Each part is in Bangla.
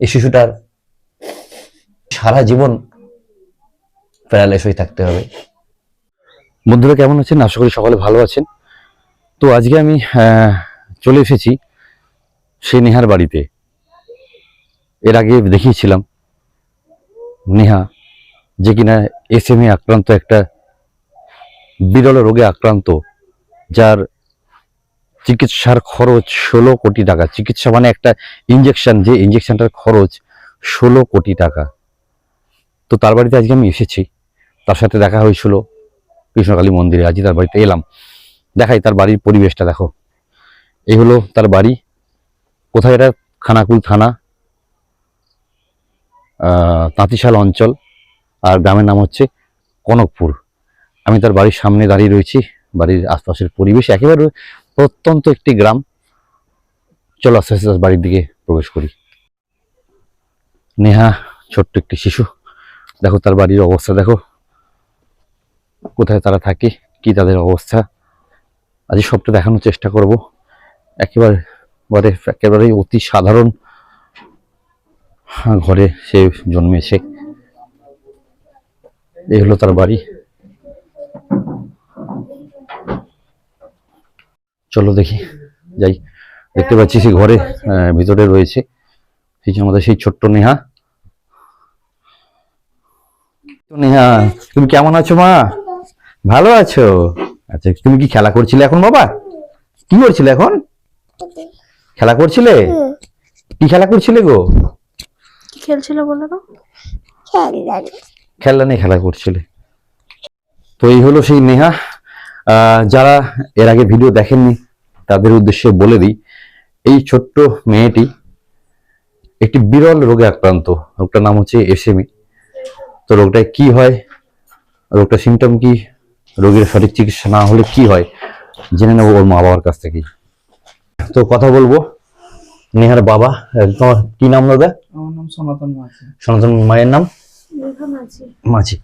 এই শিশুটার সারা জীবন প্যারালাইস হয়ে থাকতে হবে। বন্ধুরা, কেমন আছেন? আশা করি সকলে ভালো আছেন। তো আজকে আমি চলে এসেছি সে নেহার বাড়িতে। এর আগে দেখিয়েছিলাম, নেহা যে কিনা এস এ আক্রান্ত একটা বিরল রোগে আক্রান্ত, যার চিকিৎসার খরচ ষোলো কোটি টাকা। চিকিৎসা মানে একটা ইঞ্জেকশন যে ইঞ্জেকশনটার খরচ ষোলো কোটি টাকা। তো তার বাড়িতে আজকে আমি এসেছি। তার সাথে দেখা হয়েছিল কৃষ্ণকালী মন্দিরে। আজকে তার বাড়িতে এলাম। দেখাই তার বাড়ির পরিবেশটা, দেখো। এই হলো তার বাড়ি। কোথায় এটা? খানাকুল থানা তাঁতিশাল অঞ্চল। আর গ্রামের নাম হচ্ছে কনকপুর। আমি তার বাড়ির সামনে দাঁড়িয়ে রয়েছি। বাড়ির আশপাশের পরিবেশ একেবারে প্রত্যন্ত একটি গ্রাম। চলো আস্তে আস্তে বাড়ির দিকে প্রবেশ করি। নেহা ছোট্ট একটি শিশু। দেখো তার বাড়ির অবস্থা, দেখো। কোথায় তারা থাকে, কি তাদের অবস্থা। আজ সবটা দেখানোর চেষ্টা করব। একেবারে বারে একেবারে অতি সাধারণ। ঘরে সে জন্মেছে। এই হলো তার বাড়ি। চলো দেখি যাই। দেখতে পাচ্ছি সে ঘরে ভিতরে রয়েছে। সেই যে আমাদের সেই ছোট্ট নেহা। নেহা তুমি কেমন আছো মা? ভালো আছো? আচ্ছা তুমি কি খেলা করছিলে এখন বাবা? কি করছিলে এখন? খেলা করছিলে? কি খেলা করছিলে গো? কি খেলছিল বলো তো? খেলনা নিয়ে খেলা করছিলে। তো এই হলো সেই নেহা। আহ, যারা এর আগে ভিডিও দেখেননি তাদের উদ্দেশ্যে বলে দিই এই ছোট্ট মেয়েটি একটি বিরল রোগে আক্রান্ত। রোগটার নাম হচ্ছে এসএমই তো রোগটায় কি হয়? রোগটা সিমটম কি? রোগীর সঠিক চিকিৎসা না হলে কি হয়? জেনে নেব ওর মা বাবার কাছ থেকেই। তো কথা বলব। নেহার বাবা তোমার কি নাম দাদা? আমার নাম সনাতন মাঝি। সনাতন মায়ের নাম? মাঝি।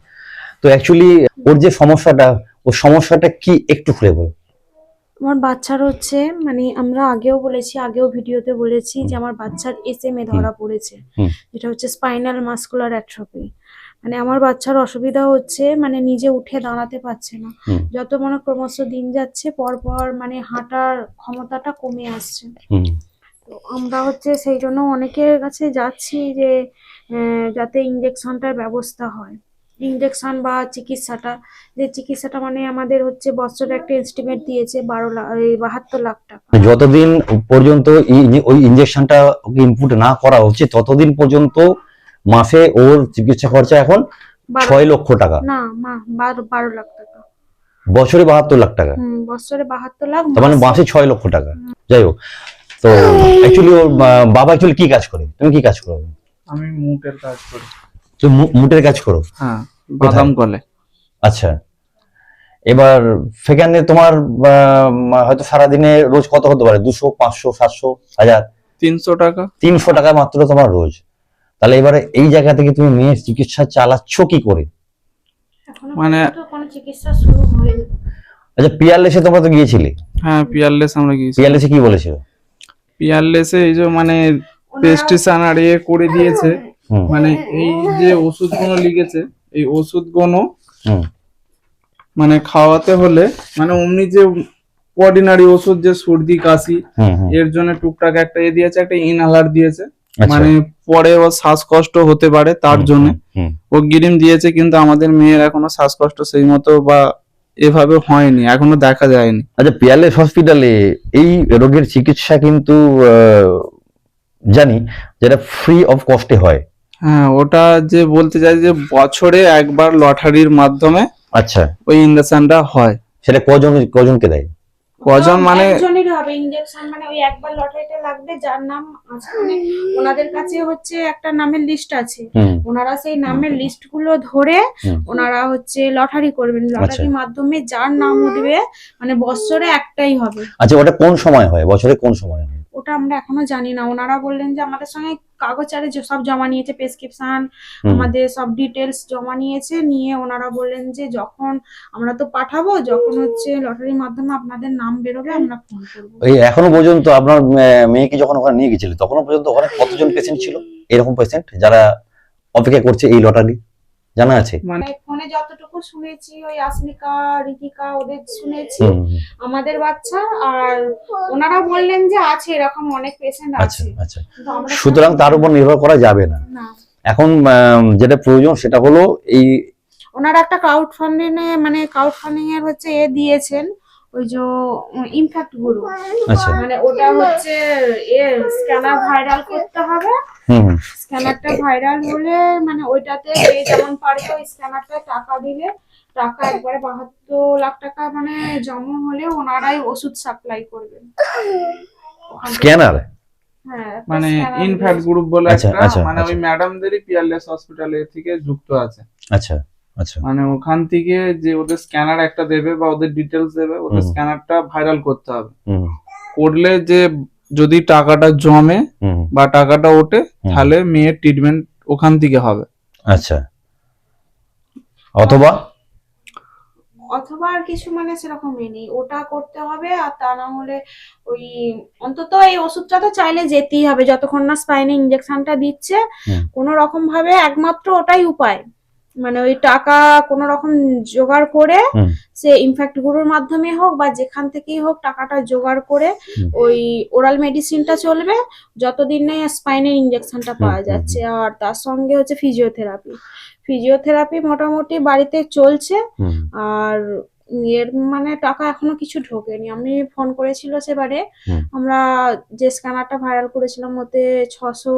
তো অ্যাকচুয়ালি ওর যে সমস্যাটা ওর সমস্যাটা কি একটু খুলে বল। আমার বাচ্চার হচ্ছে মানে আমরা আগেও বলেছি আগেও ভিডিওতে বলেছি যে আমার বাচ্চার এসএমএ ধরা পড়েছে যেটা হচ্ছে স্পাইনাল মাস্কুলার অ্যাট্রফি মানে আমার বাচ্চার অসুবিধা হচ্ছে মানে নিজে উঠে দাঁড়াতে পারছে না। যত মনে ক্রমশ দিন যাচ্ছে পর পর মানে হাঁটার ক্ষমতাটা কমে আসছে। তো আমরা হচ্ছে সেই জন্য অনেকের কাছে যাচ্ছি যে আহ, যাতে ইঞ্জেকশনটার ব্যবস্থা হয়। ইঞ্জেকশন বা চিকিৎসাটা। যে চিকিৎসাটা মানে আমাদের হচ্ছে বছরে একটা এস্টিমেট দিয়েছে বারো লাখ বাহাত্তর লাখ টাকা। যতদিন পর্যন্ত ওই ইনজেকশনটা ওকে ইনপুট না করা হচ্ছে ততদিন পর্যন্ত মাসে ওর চিকিৎসা খরচা এখন ছয় লক্ষ টাকা। না মা বারো লাখ টাকা। বছরে বাহাত্তর লাখ টাকা। হুম বছরে বাহাত্তর লাখ তার মানে মাসে- মাসে ছয় লক্ষ টাকা। যাই হোক তো অ্যাকচুয়ালি ওর বাবা অ্যাকচুয়ালি কি কাজ করে? তুমি কি কাজ করো? আমি মুটের কাজ করি। তুমি মুটের কাজ করো? হ্যাঁ। বাদাম কলে আচ্ছা। এবার সেখানে তোমার হয়তো সারাদিনে রোজ কত হতে পারে? দুশো পাঁচশো সাতশো হাজার? তিনশো টাকা। তিনশো টাকা মাত্র তোমার রোজ। তাহলে এবারে এই জায়গা থেকে তুমি মেয়ের চিকিৎসা চালাচ্ছ কি করে? মানে- পর্যন্ত কোনো চিকিৎসা শুরু হয়নি। আচ্ছা পিয়ারলেসে তোমরা তো গিয়েছিলে? হ্যাঁ পিয়ারলেস আমরা গিয়েছি। পিয়ারলেসে কি বলেছিল পিয়ারলেসে এই যে মানে পেস্টিসাইড আর ইয়ে করে দিয়েছে। মানে এই যে ওষুধগুলো লিখেছে এই ওষুধগুলো মানে খাওয়াতে হলে মানে অমনি যে অর্ডিনারি ওষুধ যে সর্দি কাশি এর জন্য টুকটাক একটা এ দিয়েছে একটা ইনহালার দিয়েছে। আচ্ছা। মানে পরে ও শ্বাসকষ্ট হতে পারে তার জন্য। ও গ্রিম দিয়েছে কিন্তু আমাদের মেয়ের এখনও শ্বাসকষ্ট সেই মতো বা এভাবে হয়নি এখনও দেখা যায়নি। আচ্ছা পিয়ারলেস হসপিটালে এই রোগের চিকিৎসা কিন্তু জানি যেটা ফ্রি অফ কস্টে হয়। হ্যাঁ ওটা যে বলতে চাই যে বছরে একবার লটারির মাধ্যমে আচ্ছা। ওই ইঞ্জেকশনটা হয়। সেটা কজন কজনকে দেয়? কজন মানে একজনেরই হবে। ইনজেকশন মানে ওই একবার লটারিতে লাগবে যার নাম আছে মানে ওনাদের কাছে হচ্ছে একটা নামের লিস্ট আছে। ওনারা সেই নামের লিস্টগুলো ধরে ওনারা হচ্ছে লটারি করবেন। লটারির মাধ্যমে যার নাম উঠবে মানে বছরে একটাই হবে। আচ্ছা ওটা কোন সময় হয়? বছরে কোন সময় হয়? ওটা আমরা এখনও জানি না। ওনারা বললেন যে আমাদের সঙ্গে কাগজ আরে যে সব জমা নিয়েছে প্রেসক্রিপশন আমাদের সব ডিটেলস জমা নিয়েছে। নিয়ে ওনারা বললেন যে যখন আমরা তো পাঠাবো যখন হচ্ছে লটারির মাধ্যমে আপনাদের নাম বেরোবে আমরা ফোন করব। এই এখনও পর্যন্ত আপনার মেয়েকে যখন ওখানে নিয়ে গেছিল তখনো পর্যন্ত ওখানে কতজন পেশেন্ট ছিল? এরকম পেশেন্ট যারা অপেক্ষা করছে এই লটারি জানা আছে? মানে ফোনে যতটুকু শুনেছি ওই আসমিকা রিতিকা ওদের শুনেছি আমাদের বাচ্চা আর ওনারা বললেন যে আছে এরকম অনেক পেশেন্ট আচ্ছা আছে। আচ্ছা। সুতরাং তার উপর নির্ভর করা যাবে না। না। এখন যেটা প্রয়োজন সেটা হলো এই ওনারা একটা ক্রাউড ফান্ডিং এ মানে ক্রাউড ফান্ডিং এর হচ্ছে এ দিয়েছেন। ওই যে ইমপ্যাক্টগুলো আচ্ছা। মানে ওটা হচ্ছে এ স্ক্যানার ভাইরাল করতে হবে। স্ক্যানারটা ভাইরাল হলে মানে ওইটাতে যে যেমন ওই স্ক্যানারটা টাকা দিলে টাকা একবারে বাহাত্তর লাখ টাকা মানে জমা হলে ওনারাই ওষুধ সাপ্লাই করবেন স্ক্যানার হ্যাঁ মানে ইনফ্যাক্ট গ্রুপ বলে আচ্ছা, একটা আচ্ছা, মানে ওই আচ্ছা। ম্যাডামদেরই পিয়ারলেস হসপিটাল এর থেকে যুক্ত আছে। আচ্ছা। আচ্ছা। মানে ওখান থেকে যে ওদের স্ক্যানার একটা দেবে বা ওদের ডিটেলস দেবে ওদের স্ক্যানারটা ভাইরাল করতে হবে। করলে যে যদি টাকাটা জমে বা টাকাটা ওঠে তাহলে মেয়ের ট্রিটমেন্ট ওখান থেকে হবে। আচ্ছা। অথবা? অথবা আর কিছু মানে সেরকমই নেই। ওটা করতে হবে আর তা না হলে ওই অন্তত এই ওষুধটা তো চাইলে যেতেই হবে। যতক্ষণ না স্পাইনে ইঞ্জেকশনটা দিচ্ছে। কোনো রকম ভাবে একমাত্র ওটাই উপায়। মানে ওই টাকা কোনো রকম জোগাড় করে সে ইনফ্যাক্ট গুরুর মাধ্যমে হোক বা যেখান থেকেই হোক টাকাটা জোগাড় করে ওই ওরাল মেডিসিনটা চলবে যতদিন না স্পাইনের ইঞ্জেকশনটা পাওয়া যাচ্ছে। আর তার সঙ্গে হচ্ছে ফিজিওথেরাপি ফিজিওথেরাপি মোটামুটি বাড়িতে চলছে আর এর মানে টাকা এখনও কিছু ঢোকেনি। আমি ফোন করেছিল সেবারে আমরা যে স্ক্যানারটা ভাইরাল করেছিলাম ওতে ছশো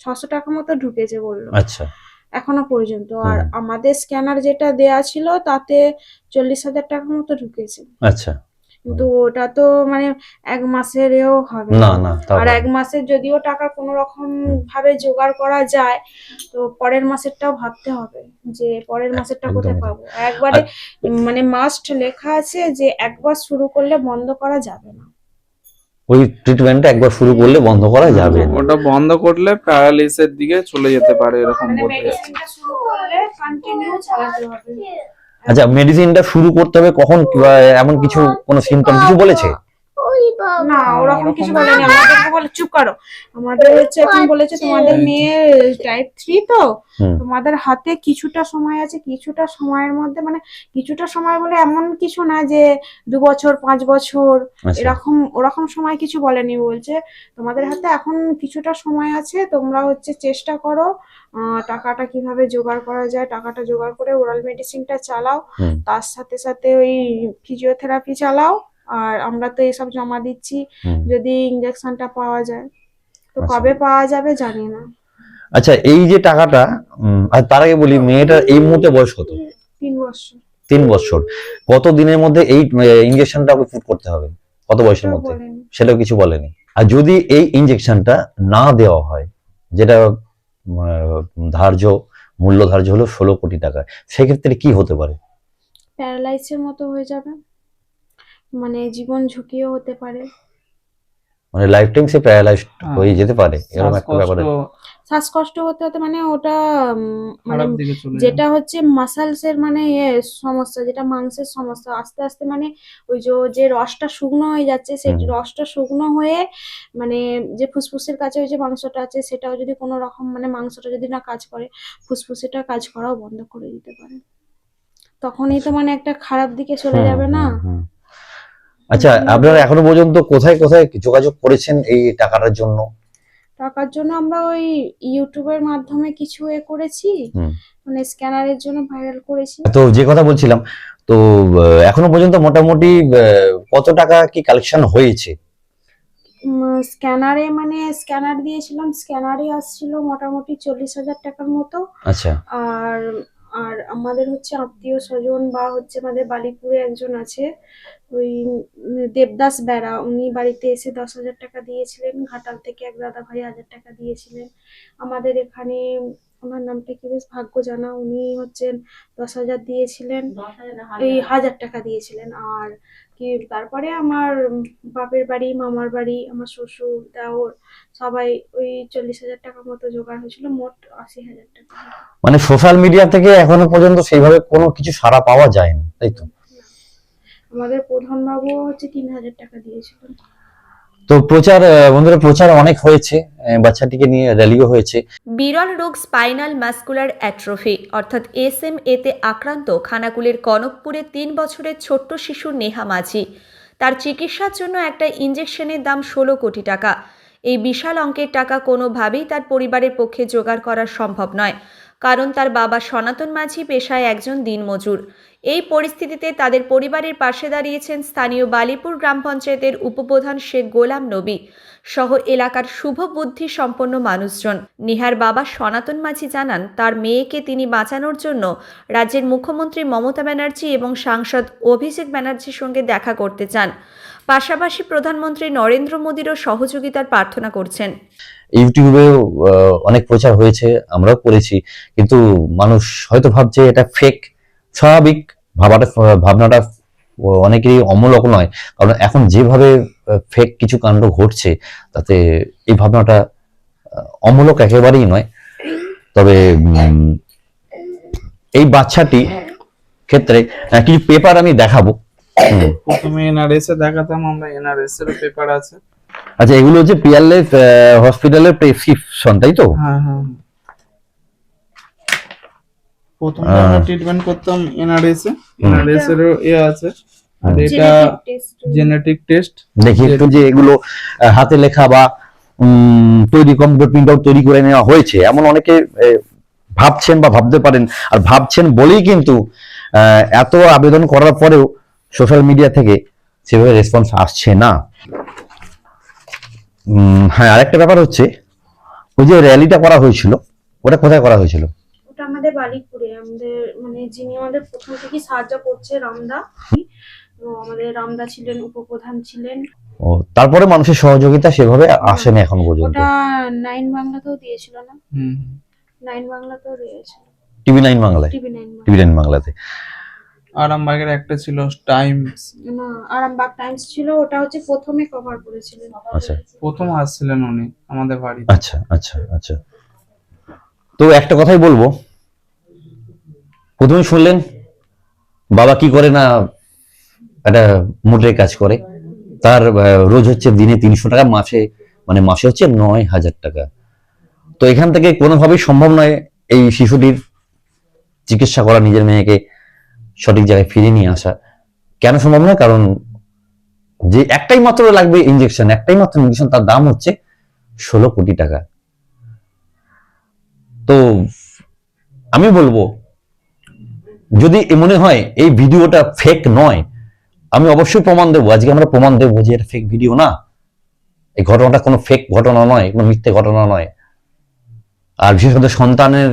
ছশো টাকা মতো ঢুকেছে বলল। আচ্ছা। এখনও পর্যন্ত। আর আমাদের স্ক্যানার যেটা দেয়া ছিল তাতে চল্লিশ হাজার টাকা মতো ঢুকেছে। আচ্ছা। কিন্তু ওটা তো মানে এক মাসেরও হবে না। না আর এক মাসের যদিও টাকা কোনো রকম ভাবে জোগাড় করা যায় তো পরের মাসেরটাও ভাবতে হবে যে পরের মাসেরটা কোথায় পাবো। একবারে মানে মাস্ট লেখা আছে যে একবার শুরু করলে বন্ধ করা যাবে না। ওই ট্রিটমেন্টটা একবার শুরু করলে বন্ধ করা যাবে। ওটা বন্ধ করলে প্যারালিসের দিকে চলে যেতে পারে এরকম মানে বলতে যাচ্ছে। মেডিসিনটা শুরু করলে কন্টিনিউ চালাতে হবে। আচ্ছা মেডিসিনটা শুরু করতে হবে কখন? এমন কিছু কোনো সিমটম কিছু বলেছে? না ওরকম কিছু বলেনি। আমাদেরকে বলে চুপ করো। আমাদের হচ্ছে এখন বলেছে তোমাদের মেয়ে টাইপ থ্রি তো। তোমাদের হাতে কিছুটা সময় আছে কিছুটা সময়ের মধ্যে মানে কিছুটা সময় বলে এমন কিছু না যে দু বছর পাঁচ বছর আচ্ছা। এরকম ওরকম সময় কিছু বলেনি বলছে। তোমাদের হাতে এখন কিছুটা সময় আছে তোমরা হচ্ছে চেষ্টা করো আহ, টাকাটা কীভাবে জোগাড় করা যায় টাকাটা জোগাড় করে ওরাল মেডিসিনটা চালাও। তার সাথে সাথে ওই ফিজিওথেরাপি চালাও। আর আমরা তো এসব জমা দিচ্ছি যদি ইঞ্জেকশনটা পাওয়া যায়। তো আচ্ছা। কবে পাওয়া যাবে জানি না। আচ্ছা এই যে টাকাটা আর তার আগে বলি মেয়েটার এই মুহূর্তে বয়স কত? তিন বছর। তিন বছর। কত দিনের মধ্যে এই ইঞ্জেকশনটা ওকে ফুট করতে হবে? কত বয়সের মধ্যে? সেটাও কিছু বলেনি। আর যদি এই ইঞ্জেকশনটা না দেওয়া হয় যেটা ধার্য মূল্য ধার্য হলো ষোলো কোটি টাকা সেক্ষেত্রে কি হতে পারে? প্যারালাইসের মতো হয়ে যাবে। মানে জীবন ঝুঁকিও হতে পারে। মানে লাইফ টাইম সে প্যারালাইজ হ্যাঁ। যেতে পারে এরকম একটা শ্বাসকষ্ট ব্যাপার শ্বাসকষ্ট হতে হতে মানে ওটা মানে যেটা হচ্ছে মাসালস এর মানে ইয়ে সমস্যা যেটা মাংসের সমস্যা আস্তে আস্তে মানে ওই যে যে রসটা শুকনো হয়ে যাচ্ছে সেই রসটা শুকনো হয়ে মানে যে ফুসফুসের কাছে ওই যে মাংসটা আছে সেটাও যদি কোনো রকম মানে মাংসটা যদি না কাজ করে ফুসফুসেটা কাজ করাও বন্ধ করে দিতে পারে। তখনই তো মানে একটা খারাপ দিকে চলে যাবে না। আচ্ছা আপনারা এখনও পর্যন্ত কোথায় কোথায় যোগাযোগ করেছেন এই টাকাটার জন্য? টাকার জন্য আমরা ওই ইউটিউবের মাধ্যমে কিছু এ করেছি। মানে স্ক্যানারের জন্য ভাইরাল করেছি। তো যে কথা বলছিলাম তো এখনও পর্যন্ত মোটামুটি কত টাকা কি কালেকশন হয়েছে? স্ক্যানারে মানে স্ক্যানার দিয়েছিলাম স্ক্যানারে আসছিল মোটামুটি চল্লিশ হাজার টাকার মতো। আচ্ছা। আর আর আমাদের হচ্ছে আত্মীয় স্বজন বা হচ্ছে আমাদের বালিপুরে একজন আছে ওই দেবদাস বেড়া উনি বাড়িতে এসে দশ হাজার টাকা দিয়েছিলেন ঘাটাল থেকে এক দাদা ভাই হাজার টাকা দিয়েছিলেন। আমাদের এখানে ওনার নামটা কি বেশ ভাগ্য জানা উনি হচ্ছেন দশ হাজার দিয়েছিলেন এই হাজার টাকা দিয়েছিলেন। আর কি তারপরে আমার বাপের বাড়ি মামার বাড়ি আমার শ্বশুর দেওর সবাই ওই চল্লিশ হাজার টাকা মতো জোগাড় হয়েছিল মোট আশি হাজার টাকা। মানে সোশ্যাল মিডিয়া থেকে এখনও পর্যন্ত সেইভাবে কোনো কিছু সাড়া পাওয়া যায়নি তাই তো? আমাদের প্রধান বাবু হচ্ছে তিন হাজার টাকা দিয়েছিলেন। তো প্রচার বন্ধুরা প্রচার অনেক হয়েছে বাচ্চাটিকে নিয়ে র্যালিও হয়েছে। বিরল রোগ স্পাইনাল মাস্কুলার অ্যাট্রফি অর্থাৎ এসএম এতে আক্রান্ত খানাকুলের কনকপুরে তিন বছরের ছোট্ট শিশু নেহা মাঝি। তার চিকিৎসার জন্য একটা ইঞ্জেকশনের দাম ষোলো কোটি টাকা। এই বিশাল অঙ্কের টাকা কোনোভাবেই তার পরিবারের পক্ষে জোগাড় করা সম্ভব নয়। কারণ তার বাবা সনাতন মাঝি পেশায় একজন দিনমজুর। এই পরিস্থিতিতে তাদের পরিবারের পাশে দাঁড়িয়েছেন স্থানীয় বালিপুর গ্রাম পঞ্চায়েতের উপপ্রধান শেখ গোলাম নবী সহ এলাকার শুভ বুদ্ধি সম্পন্ন মানুষজন। নিহার বাবা সনাতন মাঝি জানান, তার মেয়েকে তিনি বাঁচানোর জন্য রাজ্যের মুখ্যমন্ত্রী মমতা ব্যানার্জি এবং সাংসদ অভিষেক ব্যানার্জির সঙ্গে দেখা করতে চান। পাশাপাশি প্রধানমন্ত্রী নরেন্দ্র মোদীরও সহযোগিতার প্রার্থনা করছেন। ইউটিউবেও অনেক প্রচার হয়েছে, আমরাও করেছি, কিন্তু মানুষ হয়তো ভাবছে এটা ফেক স্বাভাবিক ভাবাটা, ভাবনাটা অনেকেরই অমূলক নয়। কারণ এখন যেভাবে ফেক কিছু কাণ্ড ঘটছে, তাতে এই ভাবনাটা অমূলক একেবারেই নয়। তবে এই বাচ্চাটি ক্ষেত্রে কিছু পেপার আমি দেখাবো। প্রথমে এনআরএস এ দেখাতাম আমরা এনআরএস এর পেপার আছে। আচ্ছা এগুলো হচ্ছে পিয়ারলেস হসপিটালের প্রেসক্রিপশন তাই তো? হ্যাঁ হ্যাঁ। প্রথমে আমরা ট্রিটমেন্ট করতাম এনআরএস এ। এনআরএস এর এ আছে। আর এটা জেনেটিক টেস্ট দেখি একটু যে এগুলো হাতে লেখা বা উম, তৈরি কম্পিউটার প্রিন্ট আউট তৈরি করে নেওয়া হয়েছে। এমন অনেকে ভাবছেন বা ভাবতে পারেন। আর ভাবছেন বলেই কিন্তু আহ, এত আবেদন করার পরেও সোশ্যাল মিডিয়া থেকে সেভাবে রেসপন্স আসছে না। উম, হ্যাঁ আরেকটা ব্যাপার হচ্ছে ওই যে র্যালিটা করা হয়েছিল ওটা কোথায় করা হয়েছিল? ওটা আমাদের বালিপুরে আমাদের মানে যিনি আমাদের প্রথম থেকে সাহায্য করছে রামদা তো আমাদের রামদা ছিলেন উপপ্রধান ছিলেন। ও তারপরে মানুষের সহযোগিতা সেভাবে আসেনি এখন পর্যন্ত। ওটা নাইন বাংলাতেও দিয়েছিল না? হুম। নাইন বাংলাতেও দিয়েছিল। টিভি নাইন বাংলায়? টিভি নাইন টিভি নাইন বাংলাতে। আরামবাগের একটা ছিল টাইমস না আরামবাগ টাইমস ছিল ওটা হচ্ছে প্রথমে কভার করেছিলেন। আচ্ছা। প্রথম আসছিলেন উনি আমাদের বাড়ি আচ্ছা আচ্ছা আচ্ছা। তো একটা কথাই বলব। প্রথমে শুনলেন বাবা কি করে না একটা মোটরের কাজ করে? তার রোজ হচ্ছে দিনে তিনশো টাকা মাসে মানে মাসে হচ্ছে নয় হাজার টাকা। তো এখান থেকে কোনোভাবেই সম্ভব নয় এই শিশুটির চিকিৎসা করা নিজের মেয়েকে সঠিক জায়গায় ফিরে নিয়ে আসা কেন সম্ভব নয় কারণ যে একটাই মাত্র লাগবে ইঞ্জেকশন একটাই মাত্র ইঞ্জেকশন তার দাম হচ্ছে ষোলো কোটি টাকা। তো আমি বলব, যদি মনে হয় এই ভিডিওটা ফেক নয়, আমি অবশ্যই প্রমাণ দেবো। আজকে আমরা প্রমাণ দেবো যে এটা ফেক ভিডিও না। এই ঘটনাটা কোনো ফেক ঘটনা নয়, কোনো মিথ্যে ঘটনা নয়। আর বিশেষ করে সন্তানের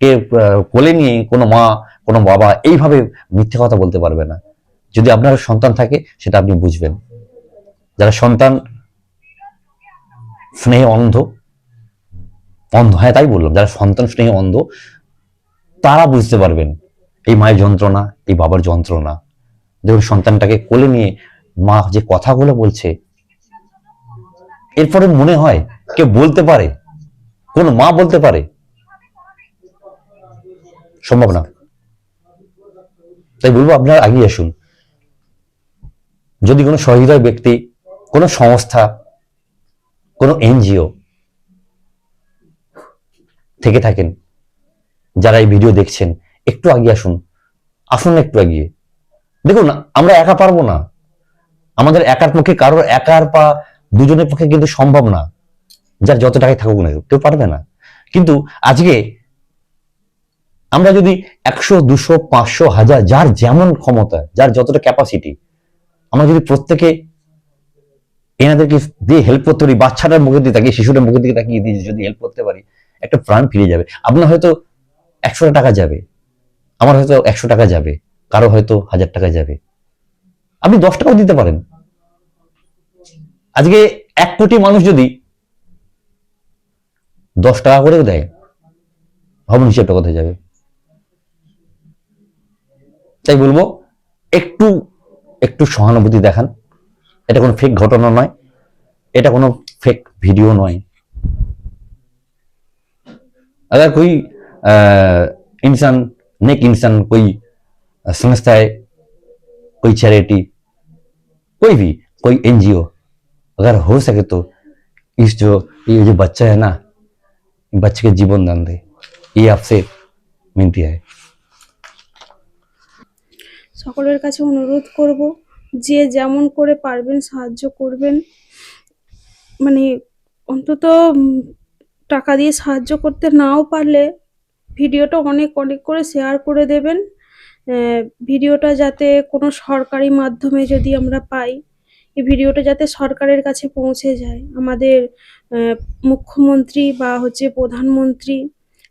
কে কোলে নিয়ে কোনো মা কোনো বাবা এইভাবে মিথ্যে কথা বলতে পারবে না। যদি আপনার সন্তান থাকে, সেটা আপনি বুঝবেন। যারা সন্তান স্নেহে অন্ধ অন্ধ হ্যাঁ তাই বললাম, যারা সন্তান স্নেহে অন্ধ, তারা বুঝতে পারবেন, এই মায়ের যন্ত্রণা, এই বাবার যন্ত্রণা। দেখুন, সন্তানটাকে কোলে নিয়ে মা যে কথাগুলো বলছে, এরপরে মনে হয় কেউ বলতে পারে, কোন মা বলতে পারে। সম্ভব না। তাই বলব, আপনারা এগিয়ে আসুন। যদি কোনো সহৃদয় ব্যক্তি, কোনো সংস্থা, কোনো এনজিও থেকে থাকেন, যারা এই ভিডিও দেখছেন, একটু এগিয়ে আসুন। আসুন একটু এগিয়ে দেখুন, আমরা একা পারব না। আমাদের একার পক্ষে কারোর একার পা দুজনের পক্ষে কিন্তু সম্ভব না। যার যত টাকায় থাকুক না কেউ পারবে না। কিন্তু আজকে আমরা যদি একশো, দুশো, পাঁচশো, হাজার, যার যেমন ক্ষমতা, যার যতটা ক্যাপাসিটি আমরা যদি প্রত্যেকে এনাদেরকে দিয়ে হেল্প করতে পারি, বাচ্চাটার মুখের দিকে তাকিয়ে, শিশুটার মুখের দিকে তাকিয়ে দিয়ে যদি হেল্প করতে পারি, একটা প্রাণ ফিরে যাবে। আপনার হয়তো একশো টাকা যাবে, আমার হয়তো একশো টাকা যাবে, কারও হয়তো হাজার টাকা যাবে। আপনি দশ টাকাও দিতে পারেন। আজকে এক কোটি মানুষ যদি দশ টাকা করেও দেয়, ভাবুন হিসেবটা কোথায় যাবে? তাই বলবো একটু একটু সহানুভূতি দেখান এটা কোনো ফেক ঘটনা নয় এটা কোনো फेक वीडियो नॉय अगर कोई अ, इंसान नेक इंसान कोई संस्था है कोई चैरिटी कोई भी कोई एनजीओ अगर हो सके तो इस जो ये जो बच्चा है ना बच्चे के जीवन दान दे ये आपसे विनती है সকলের কাছে অনুরোধ করব, যে যেমন করে পারবেন সাহায্য করবেন। মানে অন্তত টাকা দিয়ে সাহায্য করতে নাও পারলে ভিডিওটা অনেক অনেক করে শেয়ার করে দেবেন। ভিডিওটা যাতে কোনো সরকারি মাধ্যমে যদি আমরা পাই, এই ভিডিওটা যাতে সরকারের কাছে পৌঁছে যায়। আমাদের মুখ্যমন্ত্রী বা হচ্ছে প্রধানমন্ত্রী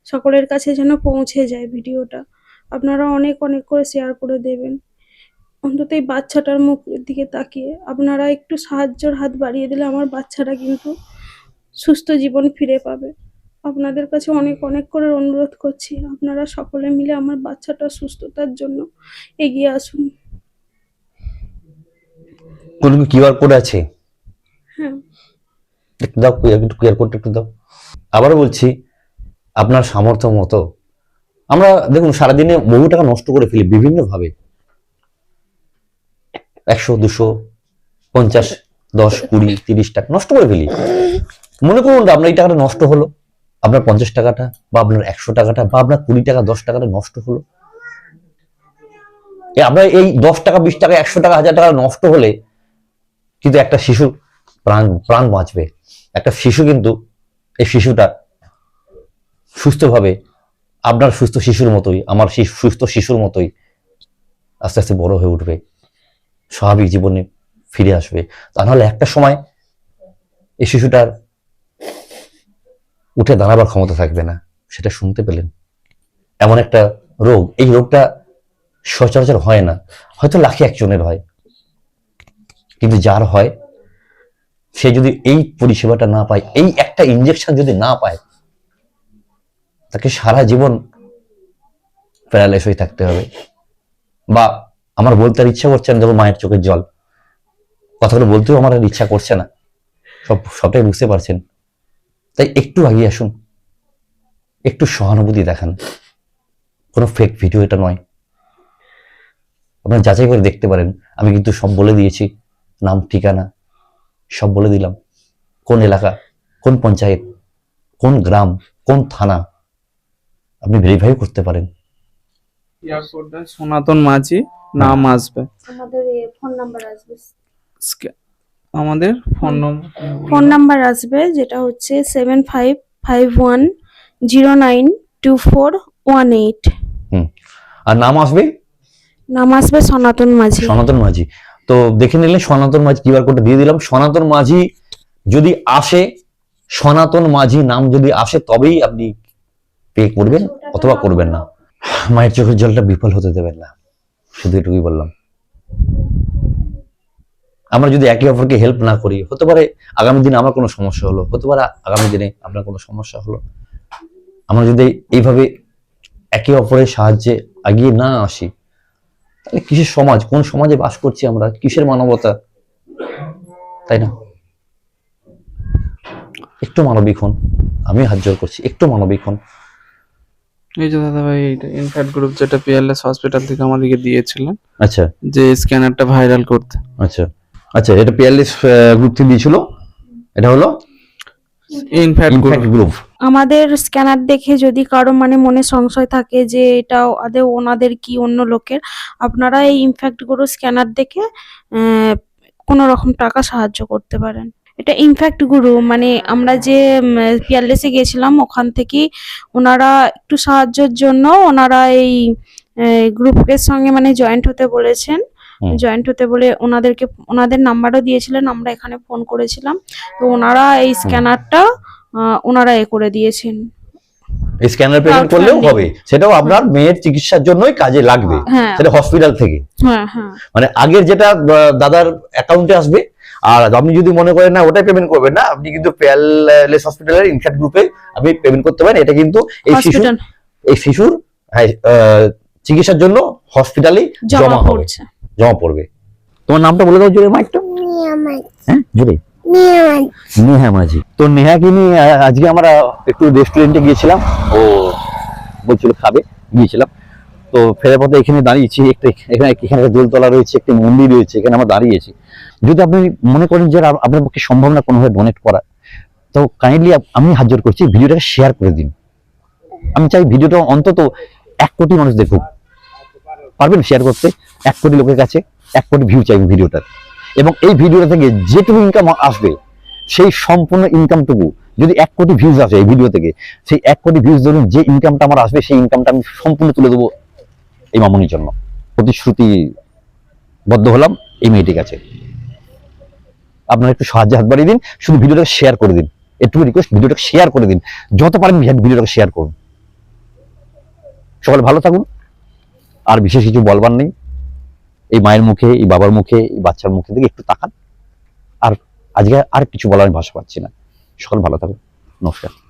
সকলের কাছে যেন পৌঁছে যায় ভিডিওটা। আপনারা অনেক অনেক করে শেয়ার করে দেবেন। অন্তত এই বাচ্চাটার মুখের দিকে তাকিয়ে। আপনারা একটু সাহায্যের হাত বাড়িয়ে দিলে আমার বাচ্চাটা কিন্তু সুস্থ জীবন ফিরে পাবে। আপনাদের কাছে অনেক অনেক করে অনুরোধ করছি। আপনারা সকলে মিলে আমার বাচ্চাটার সুস্থতার জন্য এগিয়ে আসুন। কোন কিউআর কোড আছে? হ্যাঁ। একটু দাও একটু কিউআর কোডটা একটু দাও। আবারও বলছি আপনার সামর্থ্য মতো আমরা দেখুন, সারাদিনে বহু টাকা নষ্ট করে ফেলি বিভিন্ন ভাবে একশো, দুশো, পঞ্চাশ, দশ, কুড়ি, তিরিশ টাকা নষ্ট করে ফেলি। মনে করুন আপনার এই টাকাটা নষ্ট হলো, আপনার পঞ্চাশ টাকাটা বা আপনার একশো টাকাটা বা আপনার কুড়ি টাকা, দশ টাকাটা নষ্ট হলো। আপনার এই দশ টাকা, বিশ টাকা, একশো টাকা, হাজার টাকা নষ্ট হলে কিন্তু একটা শিশু প্রাণ প্রাণ বাঁচবে। একটা শিশু কিন্তু এই শিশুটা সুস্থভাবে আপনার সুস্থ শিশুর মতোই, আমার সুস্থ শিশুর মতোই আস্তে আস্তে বড় হয়ে উঠবে, স্বাভাবিক জীবনে ফিরে আসবে। তা নাহলে একটা সময় এই শিশুটার উঠে দাঁড়াবার ক্ষমতা থাকবে না, সেটা শুনতে পেলেন। এমন একটা রোগ, এই রোগটা সচরাচর হয় না, হয়তো লাখে একজনের হয়। কিন্তু যার হয়, সে যদি এই পরিষেবাটা না পায়, এই একটা ইঞ্জেকশন যদি না পায় তাকে সারা জীবন প্যারালাইস হয়ে থাকতে হবে। বা আমার বলতে আর ইচ্ছা করছে না যখন মায়ের চোখের জল। কথাগুলো বলতেও আমার আর ইচ্ছা করছে না। সব, সবটাই বুঝতে পারছেন। তাই একটু আগিয়ে আসুন। একটু সহানুভূতি দেখান। কোনো ফেক ভিডিও এটা নয়। আপনারা যাচাই করে দেখতে পারেন। আমি কিন্তু সব বলে দিয়েছি। নাম, ঠিকানা, সব বলে দিলাম। কোন এলাকা, কোন পঞ্চায়েত, কোন গ্রাম, কোন থানা আপনি ভেরিফাই করতে পারেন। এয়ারপোর্টে সনাতন মাঝি নাম আসবে। আমাদের ফোন নাম্বার আসবে। আমাদের ফোন নম্বর ফোন নাম্বার আসবে যেটা হচ্ছে seven five five one zero nine two four one eight আর নাম আসবে? নাম আসবে সনাতন মাঝি। সনাতন মাঝি। তো দেখে নিলেন সনাতন মাঝি কিউআর কোডটা দিয়ে দিলাম। সনাতন মাঝি যদি আসে সনাতন মাঝি নাম যদি আসে তবেই আপনি পে করবেন অথবা করবেন না। মায়ের চোখের জলটা বিফল হতে দেবেন না। শুধু এটুকুই বললাম। আমরা যদি একে অপরকে হেল্প না করি, হতে পারে আগামী দিনে আমার কোনো সমস্যা হলো, হতে পারে আগামী দিনে আপনার কোনো সমস্যা হলো। আমরা যদি এইভাবে একে অপরের সাহায্যে এগিয়ে না আসি, তাহলে কিসের সমাজ, কোন সমাজে বাস করছি আমরা? কিসের মানবতা? তাই না? একটু মানবিক হন। আমি হাত করছি, একটু মানবিক হন। এই যে দাদা ভাই ইনফ্যাক্ট গ্রুপ যেটা পিএলএস হসপিটাল থেকে আমাদেরকে দিয়েছিলেন আচ্ছা। যে স্ক্যানারটা ভাইরাল করতে। আচ্ছা। আচ্ছা এটা পিয়ারলেস গ্রুপ থেকে দিয়েছিল? এটা হলো? ইনফ্যাক্ট গ্রুপ আমাদের স্ক্যানার দেখে যদি কারও মানে মনে সংশয় থাকে যে এটা আদৌ ওনাদের কি অন্য লোকের আপনারা এই ইমফ্যাক্ট গুরু স্ক্যানার দেখে কোনো রকম টাকা সাহায্য করতে পারেন। এটা ইনফ্যাক্ট গুরু মানে আমরা যে পিয়ারলেসে গেছিলাম ওখান থেকে ওনারা একটু সাহায্যের জন্য ওনারা এই গ্রুপের সঙ্গে মানে জয়েন্ট হতে বলেছেন। জয়েন্ট হতে বলে ওনাদেরকে ওনাদের নাম্বারও দিয়েছিলেন আমরা এখানে ফোন করেছিলাম। তো ওনারা এই স্ক্যানারটা ওনারা এ করে দিয়েছেন। স্ক্যানার পেমেন্ট করলেও। হবে। সেটাও আপনার মেয়ের চিকিৎসার জন্যই কাজে লাগবে। হ্যাঁ। সেটা হসপিটাল থেকে। হ্যাঁ হ্যাঁ। মানে আগের যেটা দাদার অ্যাকাউন্টে আসবে আর আপনি যদি মনে করেন না ওটাই পেমেন্ট করবেন না আপনি কিন্তু পেয়ারলেস হসপিটালের ইনফ্যাক্ট গ্রুপে আপনি পেমেন্ট করতে পারেন। এটা কিন্তু এই শিশু এই শিশুর হ্যাঁ, চিকিৎসার জন্য হসপিটালে জমা হবে। জমা পড়বে। তোমার নামটা বলে দাও জোরে মাইকটা। হ্যাঁ জোরে। নেহা মাঝি তো নেহাকে নিয়ে আজকে আমরা একটু রেস্টুরেন্টে গিয়েছিলাম। ও বলছিল খাবে গিয়েছিলাম। তো ফেরার পথে এখানে দাঁড়িয়েছি একটা এখানে এখানে একটা দোলতলা রয়েছে একটি মন্দির রয়েছে এখানে আমরা দাঁড়িয়েছি। যদি আপনি মনে করেন যে আপ- আপনার পক্ষে সম্ভব না কোনোভাবে ডোনেট করা, তো কাইন্ডলি আমি হাত জোর করছি, ভিডিওটাকে শেয়ার করে দিন। আমি চাই ভিডিওটা অন্তত এক কোটি মানুষ দেখুক। পারবেন শেয়ার করতে? এক কোটি লোকের কাছে এক কোটি ভিউ চাই ভিডিওটার। এবং এই ভিডিওটা থেকে যেটুকু ইনকাম আসবে, সেই সম্পূর্ণ ইনকামটুকু যদি এক কোটি ভিউজ আসে এই ভিডিও থেকে, সেই এক কোটি ভিউজ ধরুন যে ইনকামটা আমার আসবে, সেই ইনকামটা আমি সম্পূর্ণ তুলে দেবো এই মামনির জন্য। প্রতিশ্রুতি বদ্ধ হলাম, এই মেয়েটির কাছে। আপনারা একটু সাহায্য হাত বাড়িয়ে দিন, শুধু ভিডিওটা শেয়ার করে দিন। একটু রিকোয়েস্ট ভিডিওটা শেয়ার করে দিন। যত পারেন ভিডিওটা শেয়ার করুন। সকালে ভালো থাকুন। আর বিশেষ কিছু বলবার নেই। এই মায়ের মুখে, এই বাবার মুখে, এই বাচ্চার মুখে দিকে একটু তাকান। আর আজকে আর কিছু বলার আমি ভাষা পাচ্ছি না। সকাল ভালো থাকুন। নমস্কার।